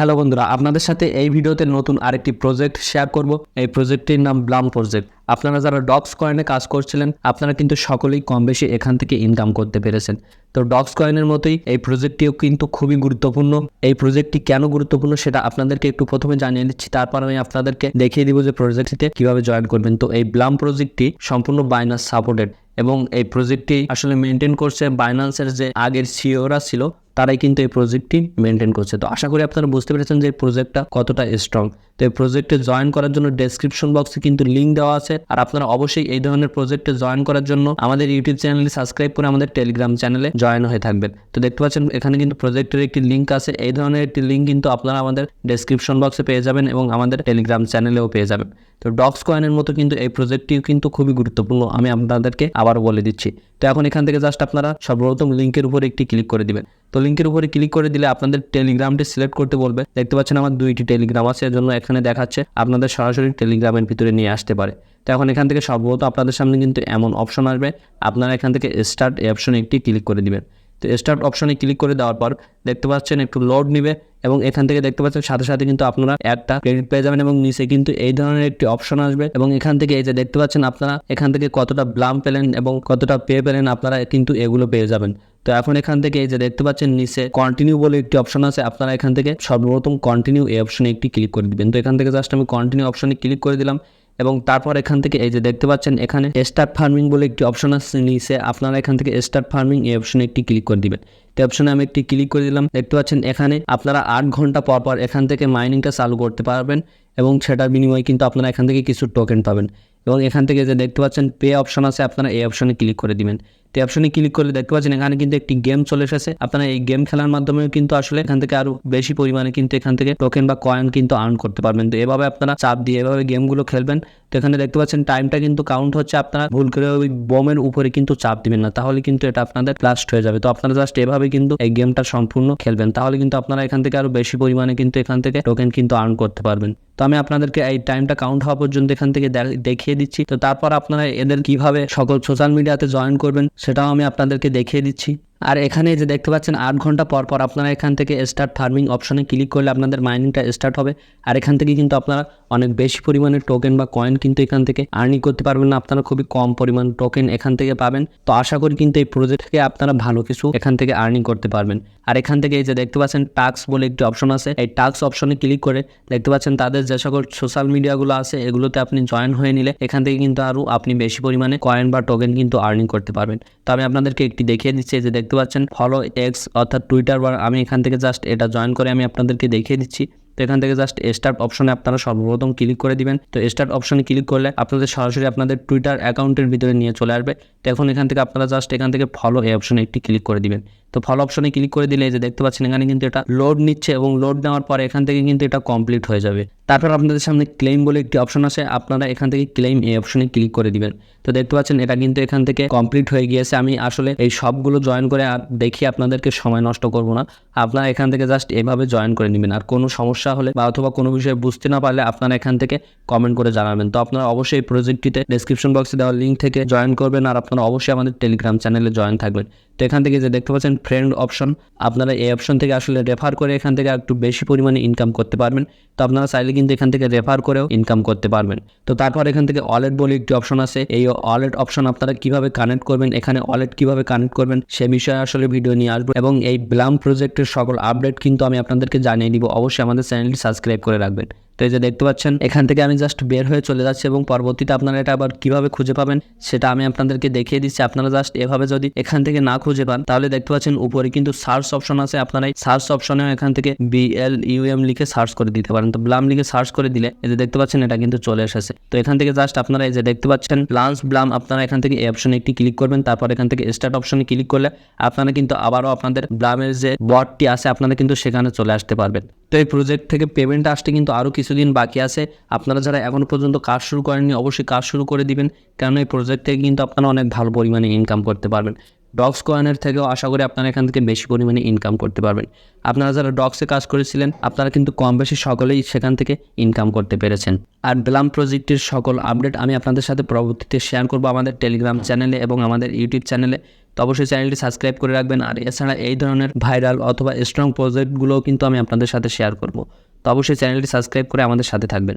Hello বন্ধুরা, আপনাদের সাথে এই ভিডিওতে নতুন আরেকটি প্রজেক্ট শেয়ার করব। এই প্রজেক্টটির নাম ব্লাম প্রজেক্ট আপনারা যারা ডক্স কয়েনে কাজ করছিলেন, আপনারা কিন্তু সকলেই কম বেশি এখান থেকে ইনকাম করতে পেরেছেন। তো ডক্স কয়েনের মতোই এই প্রজেক্টটিও কিন্তু খুবই গুরুত্বপূর্ণ। এই প্রজেক্টটি কেন গুরুত্বপূর্ণ সেটা আপনাদেরকে একটু প্রথমে জানিয়ে দিচ্ছি, তারপর আমি আপনাদেরকে দেখিয়ে দিব যে প্রজেক্টটিতে কীভাবে জয়েন করবেন। তো এই ব্লাম প্রজেক্টটি সম্পূর্ণ বাইনাস সাপোর্টেড এবং এই প্রজেক্টটি আসলে মেনটেন করছে বাইন্যান্সের যে আগের সিওরা ছিল তারাই কিন্তু এই প্রজেক্টটি মেনটেন করছে। তো আশা করি আপনারা বুঝতে পেরেছেন যে এই প্রজেক্টটা কতটা স্ট্রং তো এই প্রজেক্টে জয়েন করার জন্য ডেসক্রিপশন বক্সে কিন্তু লিঙ্ক দেওয়া আছে। আর আপনারা অবশ্যই এই ধরনের প্রজেক্টে জয়েন করার জন্য আমাদের ইউটিউব চ্যানেলে সাবস্ক্রাইব করে আমাদের টেলিগ্রাম চ্যানেলে জয়েন হয়ে থাকবেন। তো দেখতে পাচ্ছেন, এখানে কিন্তু প্রজেক্টের একটি লিঙ্ক আছে। এই ধরনের একটি লিঙ্ক কিন্তু আপনারা আমাদের ডেসক্রিপশন বক্সে পেয়ে যাবেন এবং আমাদের টেলিগ্রাম চ্যানেলেও পেয়ে যাবেন। তো ডক্স কয়েনের মতো কিন্তু এই প্রজেক্টটিও কিন্তু খুবই গুরুত্বপূর্ণ। আমি আপনাদেরকে আবারও বলে দিচ্ছি। তো এখন এখান থেকে জাস্ট আপনারা সর্বপ্রথম লিঙ্কের উপর একটি ক্লিক করে দিবেন। তো লিঙ্কের উপরে ক্লিক করে দিলে আপনাদের টেলিগ্রামটি সিলেক্ট করতে বলবে। দেখতে পাচ্ছেন আমার দুইটি টেলিগ্রাম আছে, এর জন্য এখানে দেখাচ্ছে আপনাদের সরাসরি টেলিগ্রামের ভিতরে নিয়ে আসতে পারে। তো এখন এখান থেকে সম্ভবত আপনাদের সামনে কিন্তু এমন অপশন আসবে। আপনারা এখান থেকে স্টার্ট এই অপশনে একটি ক্লিক করে দিবেন। তো স্টার্ট অপশনে ক্লিক করে দেওয়ার পর দেখতে পাচ্ছেন একটু লোড নিবে এবং এখান থেকে দেখতে পাচ্ছেন সাথে সাথে কিন্তু আপনারা একটা ক্রেডিট পেয়ে যাবেন এবং নিচে কিন্তু এই ধরনের একটি অপশন আসবে এবং এখান থেকে এই যে দেখতে পাচ্ছেন আপনারা এখান থেকে কতটা ব্লাম পেলেন এবং কতটা পে পেলেন আপনারা কিন্তু এগুলো পেয়ে যাবেন। তো এখন এখান থেকে এই যে দেখতে পাচ্ছেন নিচে কন্টিনিউ বলে একটি অপশন আছে, আপনারা এখান থেকে সর্বপ্রথম কন্টিনিউ এই অপশনে একটি ক্লিক করে দিবেন। তো এখান থেকে জাস্ট আমি কন্টিনিউ অপশনে ক্লিক করে দিলাম। এবং তারপর এখান থেকে এই যে দেখতে পাচ্ছেন, এখানে স্টার ফার্মিং বলে একটি অপশন আছে। নিচে আপনারা এখান থেকে স্টার ফার্মিং এই অপশনে একটি ক্লিক করে দিবেন। এই অপশনে আমি একটি ক্লিক করে দিলাম। দেখতে পাচ্ছেন, এখানে আপনারা আট ঘণ্টা পর পর এখান থেকে মাইনিংটা চালু করতে পারবেন এবং সেটার বিনিময়ে কিন্তু আপনারা এখান থেকে কিছু টোকেন পাবেন। এবং এখান থেকে যে দেখতে পাচ্ছেন পে অপশন আছে, আপনারা এই অপশনে ক্লিক করে দিবেন। তো অপশনে ক্লিক করলে দেখতে পাচ্ছেন এখানে কিন্তু একটি গেম চলে এসেছে। আপনারা এই গেম খেলার মাধ্যমে কিন্তু আসলে এখান থেকে আরও বেশি পরিমাণে কিন্তু এখান থেকে টোকেন বা কয়েন কিন্তু আর্ন করতে পারবেন। তো এভাবে আপনারা চাপ দিয়ে এভাবে গেমগুলো খেলবেন। তো এখানে দেখতে পাচ্ছেন টাইমটা কিন্তু কাউন্ট হচ্ছে। আপনারা ভুল করে ওই বোমের উপরে কিন্তু চাপ দিবেন না। তাহলে কিন্তু এটা আপনাদের ব্লাস্ট হয়ে যাবে। তো আপনারা জাস্ট এভাবে কিন্তু এই গেমটা সম্পূর্ণ খেলবেন। তাহলে কিন্তু আপনারা এখান থেকে আরও বেশি পরিমাণে কিন্তু এখান থেকে টোকেন কিন্তু আর্ন করতে পারবেন। তো আমি আপনাদেরকে এই টাইমটা কাউন্ট হওয়া পর্যন্ত এখান থেকে দেখিয়ে দিচ্ছি। তো তারপর আপনারা এদের কীভাবে সকল সোশ্যাল মিডিয়াতে জয়েন করবেন সেটাও আমি আপনাদেরকে দেখিয়ে দিচ্ছি। আর এখানে যে দেখতে পাচ্ছেন, আট ঘণ্টা পর পর আপনারা এখান থেকে স্টার্ট ফার্মিং অপশনে ক্লিক করলে আপনাদের মাইনিংটা স্টার্ট হবে। আর এখান থেকে কিন্তু আপনারা অনেক বেশি পরিমাণে টোকেন বা কয়েন কিন্তু এখান থেকে আর্নিং করতে পারবেন না। আপনারা খুবই কম পরিমাণ টোকেন এখান থেকে পাবেন। তো আশা করি কিন্তু এই প্রজেক্ট থেকে আপনারা ভালো কিছু এখান থেকে আর্নিং করতে পারবেন। আর এখান থেকে এই যে দেখতে পাচ্ছেন টাক্স বলে একটি অপশন আছে। এই টাক্স অপশনে ক্লিক করে দেখতে পাচ্ছেন, তাদের যে সকল সোশ্যাল মিডিয়াগুলো আছে, এগুলোতে আপনি জয়েন হয়ে নিলে এখান থেকে কিন্তু আরও আপনি বেশি পরিমাণে কয়েন বা টোকেন কিন্তু আর্নিং করতে পারবেন। তো আমি আপনাদেরকে একটি দেখিয়ে দিচ্ছি যে দেখতে পাচ্ছেন ফলো এক্স অর্থাৎ টুইটার বা আমি এখান থেকে জাস্ট এটা জয়েন করে আমি আপনাদেরকে দেখিয়ে দিচ্ছি। তো এখান থেকে জাস্ট স্টার্ট অপশনে আপনারা সর্বপ্রথম ক্লিক করে দিবেন। তো স্টার্ট অপশনে ক্লিক করলে আপনাদের সরাসরি আপনাদের টুইটার অ্যাকাউন্টের ভিতরে নিয়ে চলে আসবে। তো এখন এখান থেকে আপনারা জাস্ট এখান থেকে ফলো এই অপশনে একটি ক্লিক করে দিবেন। তো ফলো অপশনে ক্লিক করে দিলে যে দেখতে পাচ্ছেন, এখানে কিন্তু এটা লোড নিচ্ছে এবং লোড নেওয়ার পরে এখান থেকে কিন্তু এটা কমপ্লিট হয়ে যাবে। তারপর আপনাদের সামনে ক্লেম বলে একটি অপশন আছে, আপনারা এখান থেকে ক্লেম এই অপশনে ক্লিক করে দিবেন। তো দেখতে পাচ্ছেন, এটা কিন্তু এখান থেকে কমপ্লিট হয়ে গিয়েছে। আমি আসলে এই সবগুলো জয়েন করে আর দেখি আপনাদেরকে সময় নষ্ট করব না। আপনারা এখান থেকে জাস্ট এভাবে জয়েন করে নেবেন। আর কোনো সমস্যা হলে বা অথবা কোনো বিষয়ে বুঝতে না পারলে আপনারা এখান থেকে কমেন্ট করে জানাবেন। তো আপনারা অবশ্যই এই প্রজেক্টটিতে ডিসক্রিপশন বক্সে দেওয়া লিঙ্ক থেকে জয়েন করবেন। আর আপনারা অবশ্যই আমাদের টেলিগ্রাম চ্যানেলে জয়েন থাকবেন। তো এখান থেকে যে দেখতে পাচ্ছেন ফ্রেন্ড অপশন আপনারা এই অপশন থেকে আসলে রেফার করে এখান থেকে একটু বেশি পরিমাণে ইনকাম করতে পারবেন। তো আপনারা চাইলে কিন্তু এখান থেকে রেফার করেও ইনকাম করতে পারবেন। তো তারপর এখান থেকে ওয়ালেট বলে একটি অপশন আছে। এই ওয়ালেট অপশন আপনারা কীভাবে কানেক্ট করবেন, এখানে ওয়ালেট কীভাবে কানেক্ট করবেন, সে বিষয়ে আসলে ভিডিও নিয়ে আসব। এবং এই ব্লাম প্রজেক্টের সকল আপডেট কিন্তু আমি আপনাদেরকে জানিয়ে দিব। অবশ্যই আমাদের চ্যানেলটি সাবস্ক্রাইব করে রাখবেন। তো এই যে দেখতে পাচ্ছেন, এখান থেকে আমি জাস্ট বের হয়ে চলে যাচ্ছি এবং পরবর্তীতে আপনারা এটা আবার কীভাবে খুঁজে পাবেন, সেটা আমি আপনাদেরকে দেখিয়ে দিচ্ছি। আপনারা জাস্ট এভাবে যদি এখান থেকে না খুঁজে পান, তাহলে দেখতে পাচ্ছেন উপরে কিন্তু সার্চ অপশন আছে। আপনারা এই সার্চ অপশনে এখান থেকে বি এল ইউএম লিখে সার্চ করে দিতে পারেন। তো ব্লাম লিখে সার্চ করে দিলে এই যে দেখতে পাচ্ছেন, এটা কিন্তু চলে এসেছে। তো এখান থেকে জাস্ট আপনারা এই যে দেখতে পাচ্ছেন লান্স ব্লাম আপনারা এখান থেকে এই অপশনে একটি ক্লিক করবেন। তারপর এখান থেকে স্টার্ট অপশনে ক্লিক করলে আপনারা কিন্তু আবারও আপনাদের ব্লামের যে বটটি আছে, আপনারা কিন্তু সেখানে চলে আসতে পারবেন। তো এই প্রজেক্ট থেকে পেমেন্ট আসতে কিন্তু আরও কিছুদিন বাকি আছে। আপনারা যারা এখনও পর্যন্ত কাজ শুরু করেননি, অবশ্যই কাজ শুরু করে দিবেন। কারণ এই প্রজেক্ট থেকে কিন্তু আপনারা অনেক ভালো পরিমাণে ইনকাম করতে পারবেন। ডগস কয়েনের থেকেও আশা করি আপনারা এখান থেকে বেশি পরিমাণে ইনকাম করতে পারবেন। আপনারা যারা ডগসে কাজ করেছিলেন, আপনারা কিন্তু কম বেশি সকলেই সেখান থেকে ইনকাম করতে পেরেছেন। আর ব্লাম প্রজেক্টের সকল আপডেট আমি আপনাদের সাথে পরবর্তীতে শেয়ার করব আমাদের টেলিগ্রাম চ্যানেলে এবং আমাদের ইউটিউব চ্যানেলে তো অবশ্যই চ্যানেলটি সাবস্ক্রাইব করে রাখবেন। আর এছাড়া এই ধরনের ভাইরাল অথবা স্ট্রং প্রজেক্টগুলোও কিন্তু আমি আপনাদের সাথে শেয়ার করব। তো অবশ্যই চ্যানেলটি সাবস্ক্রাইব করে আমাদের সাথে থাকবেন।